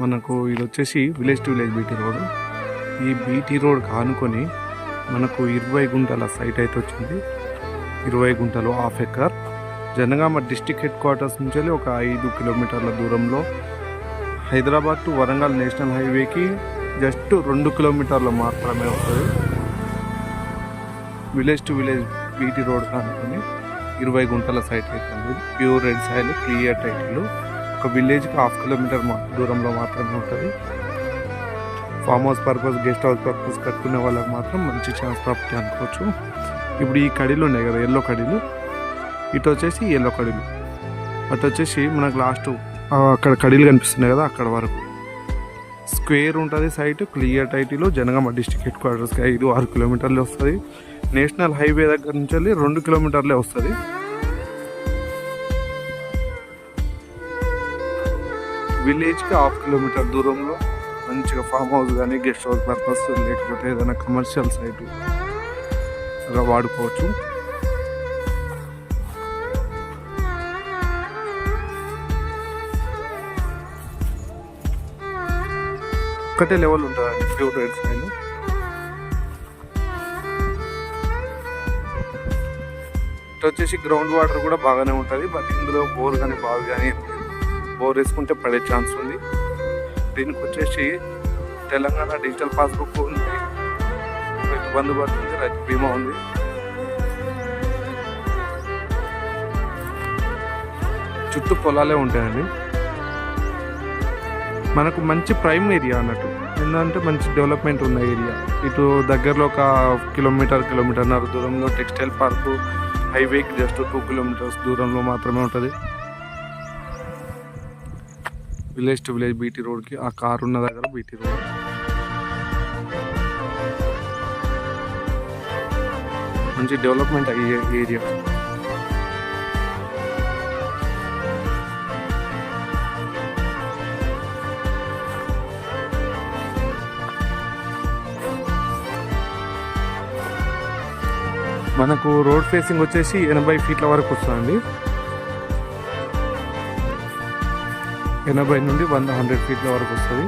మనకు ఇది వచ్చేసి village to village BT road. ఈ బీటీ రోడ్ కానుకొని మనకు ఇరవై గుంటల సైట్ అయితే వచ్చింది. ఇరవై గుంటలు half acre. Jangaon district headquarters నుంచి వెళ్ళి ఒక ఐదు కిలోమీటర్ల దూరంలో హైదరాబాద్ టు వరంగల్ నేషనల్ హైవేకి జస్ట్ రెండు కిలోమీటర్లు మాత్రమే వస్తుంది. Village to village BT road కానుకొని ఇరవై గుంటల సైట్ అవుతుంది pure red soil clear title. ఒక విలేజ్కి హాఫ్ కిలోమీటర్ దూరంలో మాత్రమే ఉంటుంది. Farm house purpose guest house purpose కట్టుకునే వాళ్ళకి మాత్రం మంచి ఛాన్స్ ప్రాపర్టీ అనుకోవచ్చు. ఇప్పుడు ఈ కడీలు ఉన్నాయి కదా ఎల్లో కడీలు. ఇటు వచ్చేసి ఎల్లో కడీలు. అటు వచ్చేసి మనకు లాస్ట్ అక్కడ కడీలు కనిపిస్తున్నాయి కదా అక్కడ వరకు. స్క్వేర్ ఉంటుంది సైట్ క్లియర్ టైటీలో జనగామ డిస్టిక్ హెడ్ క్వార్టర్స్కి ఐదు ఆరు కిలోమీటర్లే వస్తుంది. నేషనల్ హైవే దగ్గర నుంచి వెళ్ళి రెండు కిలోమీటర్లే వస్తుంది. విలేజ్కి హాఫ్ కిలోమీటర్ దూరంలో మంచిగా ఫామ్ హౌస్ కానీ గెస్ట్ హౌస్ పర్పస్ లేకపోతే ఏదైనా కమర్షియల్ సైట్ అలా వాడుకోవచ్చు. ఒకటే లెవెల్ ఉంటుందండి ప్యూర్ రేట్ సైడ్ ఇటు వచ్చేసి గ్రౌండ్ వాటర్ కూడా బాగానే ఉంటుంది బట్ ఇందులో బోర్ కానీ బావి కానీ బోర్ వేసుకుంటే పడే ఛాన్స్ ఉంది. దీనికి వచ్చేసి తెలంగాణ డిజిటల్ పాస్బుక్ ఉంది. రైతు బంధుబాటు ఉంది రైతు బీమా ఉంది. చుట్టూ పొలాలే ఉంటాయండి. మనకు మంచి ప్రైమ్ ఏరియా అన్నట్టు. ఎందుకంటే మంచి డెవలప్మెంట్ ఉన్న ఏరియా. ఇటు దగ్గరలో ఒక కిలోమీటర్ కిలోమీటర్న్నర దూరంలో టెక్స్టైల్ పార్కు హైవేకి జస్ట్ టూ కిలోమీటర్స్ దూరంలో మాత్రమే ఉంటుంది. విలేజ్ టు విలేజ్ బీటీ రోడ్కి ఆ కార్ ఉన్న దగ్గర బీటీ రోడ్. మంచి డెవలప్మెంట్ అయ్యే ఏరియా. మనకు రోడ్ ఫేసింగ్ వచ్చేసి ఎనభై ఫీట్ల వరకు వస్తుందండి. ఎనభై నుండి వంద హండ్రెడ్ ఫీట్ల వరకు వస్తుంది.